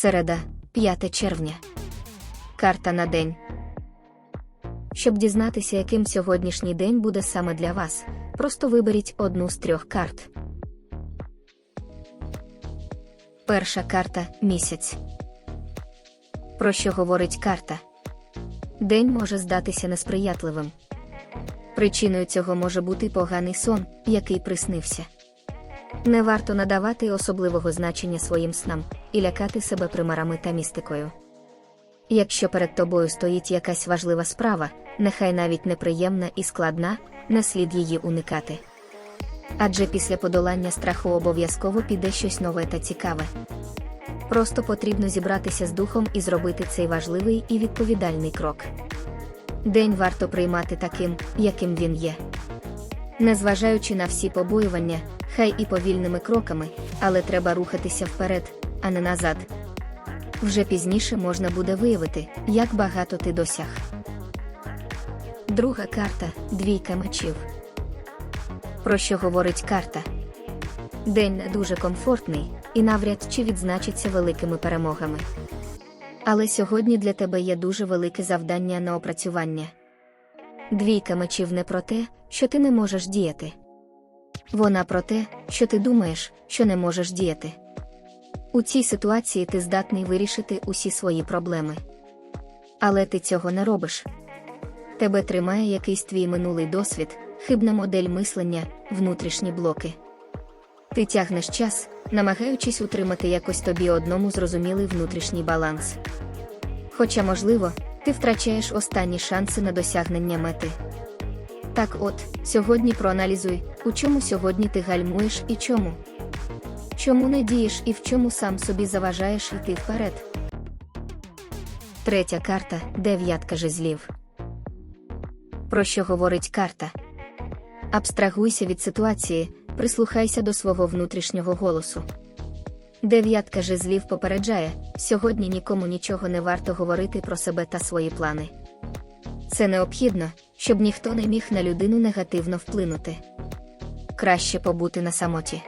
Середа, 5 червня. Карта на день. Щоб дізнатися, яким сьогоднішній день буде саме для вас, просто виберіть одну з трьох карт. Перша карта місяць. Про що говорить карта? День може здатися несприятливим. Причиною цього може бути поганий сон, який приснився. Не варто надавати особливого значення своїм снам і лякати себе примарами та містикою. Якщо перед тобою стоїть якась важлива справа, нехай навіть неприємна і складна, не слід її уникати. Адже після подолання страху обов'язково піде щось нове та цікаве. Просто потрібно зібратися з духом і зробити цей важливий і відповідальний крок. День варто приймати таким, яким він є. Незважаючи на всі побоювання, хай і повільними кроками, але треба рухатися вперед, а не назад. Вже пізніше можна буде виявити, як багато ти досяг. Друга карта двійка мечів. Про що говорить карта? День не дуже комфортний і навряд чи відзначиться великими перемогами. Але сьогодні для тебе є дуже велике завдання на опрацювання. Двійка мечів не про те, що ти не можеш діяти. Вона про те, що ти думаєш, що не можеш діяти. У цій ситуації ти здатний вирішити усі свої проблеми. Але ти цього не робиш. Тебе тримає якийсь твій минулий досвід, хибна модель мислення, внутрішні блоки. Ти тягнеш час, намагаючись утримати якось тобі одному зрозумілий внутрішній баланс. Хоча, можливо, ти втрачаєш останні шанси на досягнення мети. Так от, сьогодні проаналізуй, у чому сьогодні ти гальмуєш і чому. Чому не дієш і в чому сам собі заважаєш йти вперед. Третя карта дев'ятка жезлів. Про що говорить карта? Абстрагуйся від ситуації, прислухайся до свого внутрішнього голосу. Дев'ятка жезлів попереджає, сьогодні нікому нічого не варто говорити про себе та свої плани. Це необхідно, щоб ніхто не міг на людину негативно вплинути. Краще побути на самоті.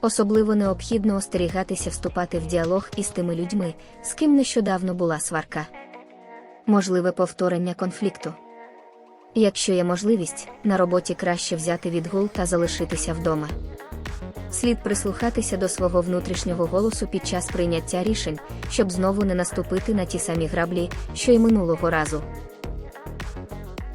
Особливо необхідно остерігатися вступати в діалог із тими людьми, з ким нещодавно була сварка. Можливе повторення конфлікту. Якщо є можливість, на роботі краще взяти відгул та залишитися вдома. Слід прислухатися до свого внутрішнього голосу під час прийняття рішень, щоб знову не наступити на ті самі граблі, що й минулого разу.